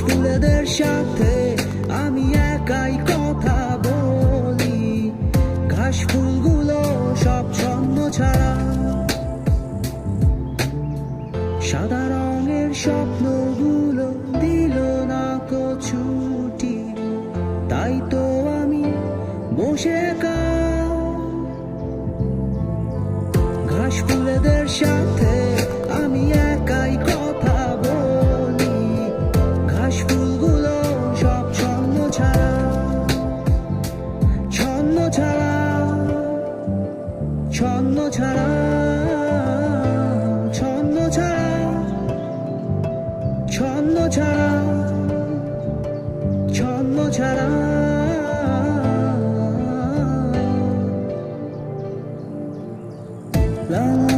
ফুলেদের সাথে আমি একাই কথা বলি। ঘাস ফুলগুলো সব ছন্দ ছাড়া। সাদা রঙের স্বপ্নগুলো দিল না কছুটি তাই তো আমি বসে ঘাস ফুলেদের সাথে ছন্ন ছাড়া ছন্ন ছাড়া ছন্ন ছাড়া ছন্ন ছাড়া। la